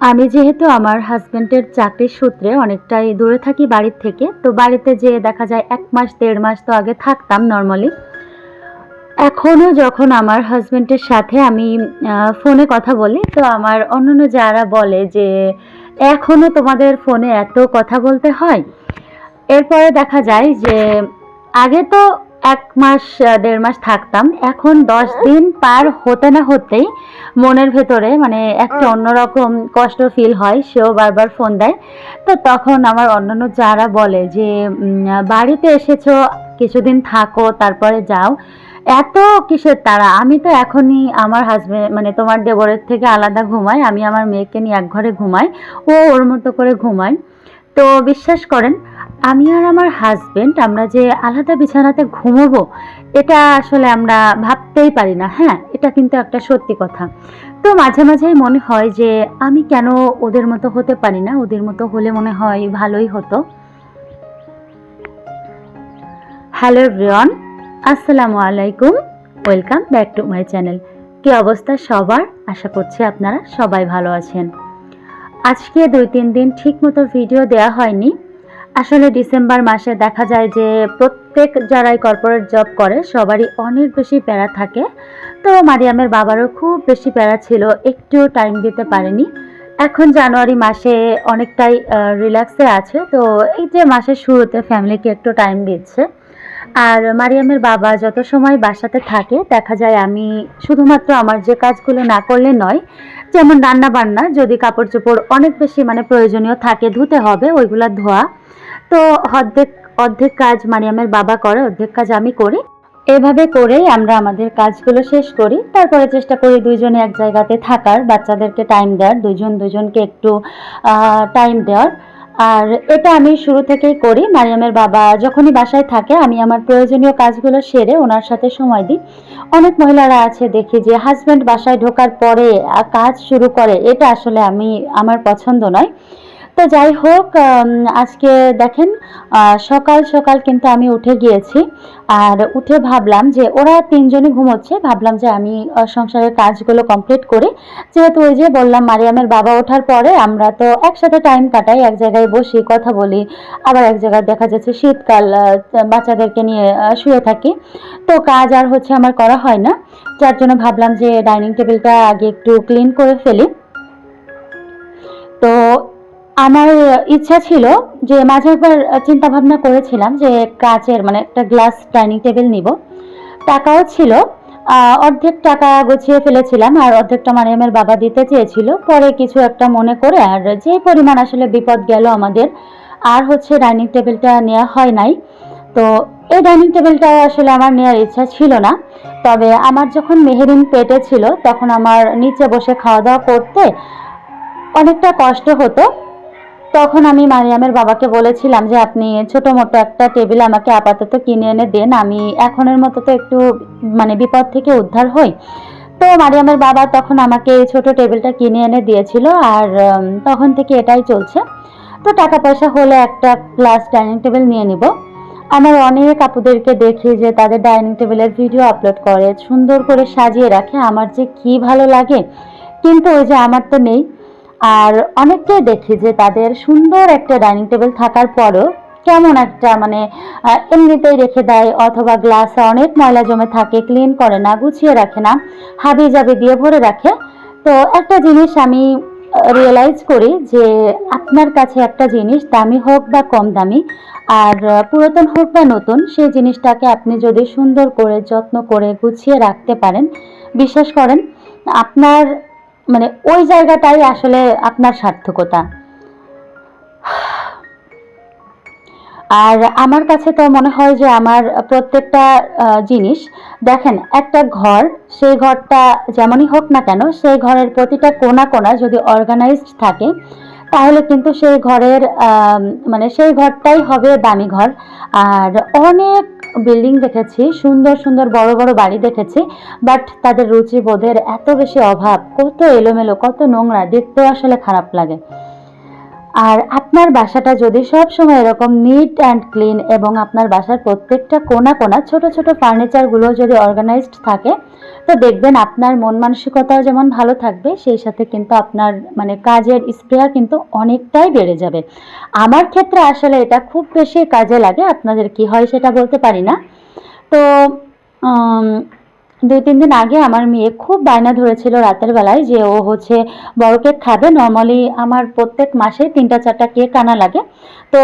আমি যেহেতু আমার হাজব্যান্ডের চাকরির সূত্রে অনেকটাই দূরে থাকি বাড়ির থেকে, তো বাড়িতে যেয়ে দেখা যায় এক মাস, দেড় মাস তো আগে থাকতাম নর্মালি এখনও যখন আমার হাজব্যান্ডের সাথে আমি ফোনে কথা বলি, তো আমার অন্যান্য যারা বলে যে এখনও তোমাদের ফোনে এত কথা বলতে হয়? এরপরে দেখা যায় যে, আগে তো এক মাস দেড় মাস থাকতাম। এখন দশ দিন পার হতে না হতেই মনের ভেতরে মানে একটা অন্যরকম কষ্ট ফিল হয় সেও বারবার ফোন দেয়। তো তখন আমার অন্যান্য যারা বলে যে বাড়িতে এসেছ কিছুদিন থাকো তারপরে যাও। এত কিসের তারা? আমি তো এখনই আমার হাজবেন্ড মানে তোমার দেবরের থেকে আলাদা ঘুমাই। আমি আমার মেয়েকে নিয়ে এক ঘরে ঘুমাই। ও ওর মতো করে ঘুমাই তো বিশ্বাস করেন আমি আর আমার হাজবেন্ড আমরা যে আলাদা বিছানাতে ঘুমোবো, এটা আসলে আমরা ভাবতেই পারি না। হ্যাঁ এটা কিন্তু একটা সত্যি কথা। তো মাঝে মাঝেই মনে হয় যে আমি কেন ওদের মতো হতে পারি না? ওদের মতো হলে মনে হয় ভালোই হতো। হ্যালো এভরিওয়ান আসসালামু আলাইকুম। Welcome back to my channel কি অবস্থা সবার? আশা করছি আপনারা সবাই ভালো আছেন। আজকে দুই তিন দিন ঠিক মতো ভিডিও দেওয়া হয়নি। আসলে ডিসেম্বর মাসে দেখা যায় যে প্রত্যেক যারাই কর্পোরেট জব করে, সবারই অনেক বেশি প্যারা থাকে। তো মারিয়ামের বাবারও খুব বেশি প্যারা ছিল একটু টাইম দিতে পারেনি। এখন জানুয়ারি মাসে অনেকটাই রিল্যাক্সে আছে। তো এই যে মাসের শুরুতে ফ্যামিলিকে একটু টাইম দিচ্ছে। আর মারিয়ামের বাবা যত সময় বাসাতে থাকে, দেখা যায় আমি শুধুমাত্র আমার যে কাজগুলো না করলে নয়, যেমন রান্না বান্না যদি কাপড় চোপড় অনেক বেশি মানে প্রয়োজনীয় থাকে, ধুতে হবে, ওইগুলা ধোয়া। তো অর্ধেক অর্ধেক কাজ মারিয়ামের বাবা করে, অর্ধেক কাজ আমি করি। এভাবে করেই আমরা আমাদের কাজগুলো শেষ করি। তারপরে চেষ্টা করি দুইজনে এক জায়গাতে থাকার, বাচ্চাদেরকে টাইম দেওয়ার দুজন দুজনকে একটু টাইম দেওয়ার। আর এটা আমি শুরু থেকেই করি। মারিয়ামের বাবা যখনই বাসায় থাকে, আমি আমার প্রয়োজনীয় কাজগুলো সেরে ওনার সাথে সময় দিই। অনেক মহিলারা আছে, দেখি যে হাজব্যান্ড বাসায় ঢোকার পরে কাজ শুরু করে। এটা আসলে আমি, আমার পছন্দ নয়। তো যাই হোক আজকে দেখেন সকাল সকাল কিন্তু আমি উঠে গিয়েছি। আর উঠে ভাবলাম যে ওরা তিনজনই ঘুমোচ্ছে, ভাবলাম যে আমি সংসারের কাজগুলো কমপ্লিট করি। যেহেতু ওই যে বললাম, মারিয়ামের বাবা ওঠার পরে আমরা তো একসাথে টাইম কাটাই, এক জায়গায় বসি, কথা বলি। আবার এক জায়গায় দেখা যাচ্ছে শীতকাল বাচ্চাদেরকে নিয়ে শুয়ে থাকি। তো কাজ আর হচ্ছে আমার করা হয় না। যার জন্য ভাবলাম যে ডাইনিং টেবিলটা আগে একটু ক্লিন করে ফেলি। তো আমার ইচ্ছা ছিল যে মাঝে একবার চিন্তা ভাবনা করেছিলাম যে কাচের মানে একটা গ্লাস ডাইনিং টেবিল নিব। টাকাও ছিল অর্ধেক টাকা গুছিয়ে ফেলেছিলাম আর অর্ধেকটা মারিয়ামের বাবা দিতে চেয়েছিল। পরে কিছু একটা মনে করে আর যে পরিমাণ আসলে বিপদ গেল আমাদের, আর হচ্ছে ডাইনিং টেবিলটা নেওয়া হয় নাই। তো এই ডাইনিং টেবিলটা আসলে আমার নেওয়ার ইচ্ছা ছিল না। তবে আমার যখন মেহেরিন পেটে ছিল, তখন আমার নিচে বসে খাওয়া দাওয়া করতে অনেকটা কষ্ট হতো। তখন আমি মারিয়ামের বাবাকে বলেছিলাম যে, আপনি ছোট মোটো একটা টেবিল আমাকে আপাতত কিনে এনে দেন। আমি এখনের মতো তো একটু মানে বিপদ থেকে উদ্ধার হই। তো মারিয়ামের বাবা তখন আমাকে এই ছোট টেবিলটা কিনে এনে দিয়েছিল আর তখন থেকে এটাই চলছে। তো টাকা পয়সা হলে একটা ক্লাস ডাইনিং টেবিল নিয়ে নিব। আমার অনেক আপুদেরকে দেখি যে, তাদের ডাইনিং টেবিলের ভিডিও আপলোড করে, সুন্দর করে সাজিয়ে রাখে। আমার যে কি ভালো লাগে। কিন্তু ওই যে আমার তো নেই। আর অনেককে দেখি যে তাদের সুন্দর একটা ডাইনিং টেবিল থাকার পরও কেমন একটা মানে এমনিতেই রেখে দেয় অথবা গ্লাসে অনেক ময়লা জমে থাকে, ক্লিন করে না, গুছিয়ে রাখে না, হাবি জাবি দিয়ে ভরে রাখে। তো একটা জিনিস আমি রিয়েলাইজ করি যে আপনার কাছে একটা জিনিস, দামি হোক বা কম দামি, আর পুরাতন হোক বা নতুন, সেই জিনিসটাকে আপনি যদি সুন্দর করে, যত্ন করে গুছিয়ে রাখতে পারেন, বিশ্বাস করেন, আপনার মানে ওই জায়গাটাই আসলে আপনার সার্থকতা। আর আমার কাছে তো মনে হয় যে আমার প্রত্যেকটা জিনিস, দেখেন, একটা ঘর, সেই ঘরটা যেমনই হোক না কেন, সেই ঘরের প্রতিটা কোনা কোণা যদি অর্গানাইজড থাকে, তাহলে কিন্তু সেই ঘরের মানে সেই ঘরটাই হবে দামি ঘর। আর অনেক বিল্ডিং দেখেছি, সুন্দর সুন্দর বড় বড় বাড়ি দেখেছি বাট তাদের রুচিবোধের এত বেশি অভাব, কত এলোমেলো, কত নোংরা, দেখতেও আসলে খারাপ লাগে। আর আপনার বাসাটা যদি সব সময় এরকম নিট অ্যান্ড ক্লিন এবং আপনার বাসার প্রত্যেকটা কোনা কোনা, ছোট ছোট ফার্নিচারগুলো যদি অর্গানাইজড থাকে, তো দেখবেন আপনার মন মানসিকতাও যেমন ভালো থাকবে, সেই সাথে কিন্তু আপনার মানে কাজের স্প্রেয়া কিন্তু অনেকটাই বেড়ে যাবে। আমার ক্ষেত্রে আসলে এটা খুব বেশি কাজে লাগে, আপনাদের কি হয় সেটা বলতে পারি না। তো দুই তিন দিন আগে আমার মেয়ে খুব বায়না ধরেছিল রাতের বেলায় যে ও হচ্ছে বড় কেক খাবে। নর্মালি আমার প্রত্যেক মাসে তিনটা চারটা কেক আনা লাগে। তো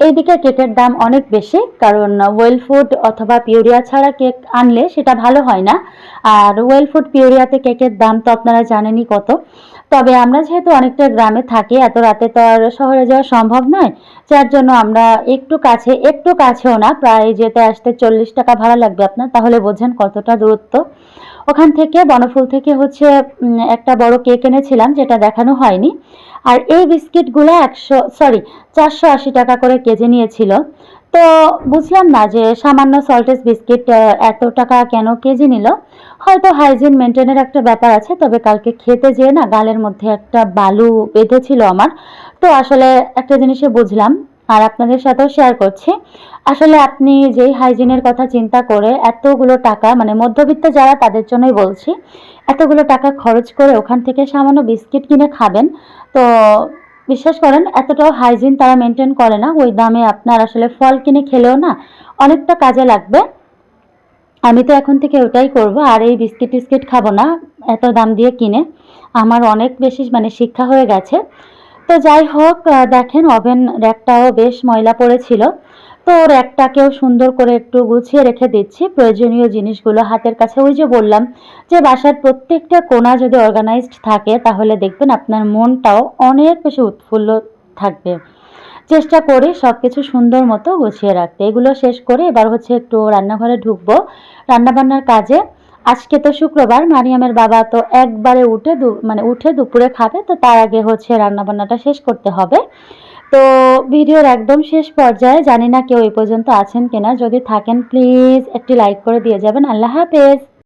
এইদিকে কেকের দাম অনেক বেশি, কারণ ওয়েল ফুড অথবা পিউরিয়া ছাড়া কেক আনলে সেটা ভালো হয় না। আর ওয়েল ফুড পিউরিয়াতে কেকের দাম তো আপনারা জানেনই কত। তবে আমরা যেহেতু অনেকটা গ্রামে থাকি, এত রাতে তো আর শহরে যাওয়া সম্ভব নয়, যার জন্য আমরা একটু কাছে, একটু কাছেও না, প্রায় যেতে আসতে চল্লিশ টাকা ভাড়া লাগবে আপনার, তাহলে বোঝেন কতটা দূরত্ব। ওখান থেকে, বনফুল থেকে হচ্ছে একটা বড় কেক এনেছিলাম, যেটা দেখানো হয়নি। আর এই বিস্কিটগুলো একশো সরি চারশো আশি টাকা করে কেজি নিয়েছিল। তো বুঝলাম না যে সামান্য সল্টেজ বিস্কিট এত টাকা কেন কেজি নিল? হয়তো হাইজিন মেনটেনের একটা ব্যাপার আছে, তবে কালকে খেতে যেয়ে না গালের মধ্যে একটা বালু বেঁধেছিল আমার। তো আসলে একটা জিনিসে বুঝলাম আর আপনাদের সাথেও শেয়ার করছি। আসলে আপনি যেই হাইজিনের কথা চিন্তা করে এতগুলো টাকা মানে মধ্যবিত্ত যারা তাদের জন্যই বলছি, এতগুলো টাকা খরচ করে ওখান থেকে সামান্য বিস্কিট কিনে খাবেন, তো বিশ্বাস করেন, এতটাও হাইজিন তারা মেনটেন করে না। ওই দামে আপনার আসলে ফল কিনে খেলেও না অনেকটা কাজে লাগবে। আমি তো এখন থেকে ওটাই করব, আর এই বিস্কিট টিস্কিট খাব না, এত দাম দিয়ে কিনে। আমার অনেক বেশি মানে শিক্ষা হয়ে গেছে। তো যাই হোক দেখেন, ওভেন র্যাকটাও বেশ ময়লা পড়েছিল। তো র্যাকটাকেও সুন্দর করে একটু গুছিয়ে রেখে দিচ্ছি। প্রয়োজনীয় জিনিসগুলো হাতের কাছে, ওই যে বললাম যে বাসার প্রত্যেকটা কোণা যদি অর্গানাইজড থাকে, তাহলে দেখবেন আপনার মনটাও অনেক বেশি উৎফুল্ল থাকবে। চেষ্টা করি সব কিছু সুন্দর মতো গুছিয়ে রাখতে। এগুলো শেষ করে এবার হচ্ছে একটু রান্নাঘরে ঢুকবো। রান্নাবান্নার কাজে আজকে তো শুক্রবার, মারিয়ামের বাবা তো একবারে উঠে মানে উঠে দুপুরে খাবে, তো তার আগে হচ্ছে রান্নাবান্নাটা শেষ করতে হবে। তো ভিডিওর একদম শেষ পর্যায়ে, জানি না কেউ এই পর্যন্ত আছেন কিনা, যদি থাকেন প্লিজ একটি লাইক করে দিয়ে যাবেন। আল্লাহ হাফেজ।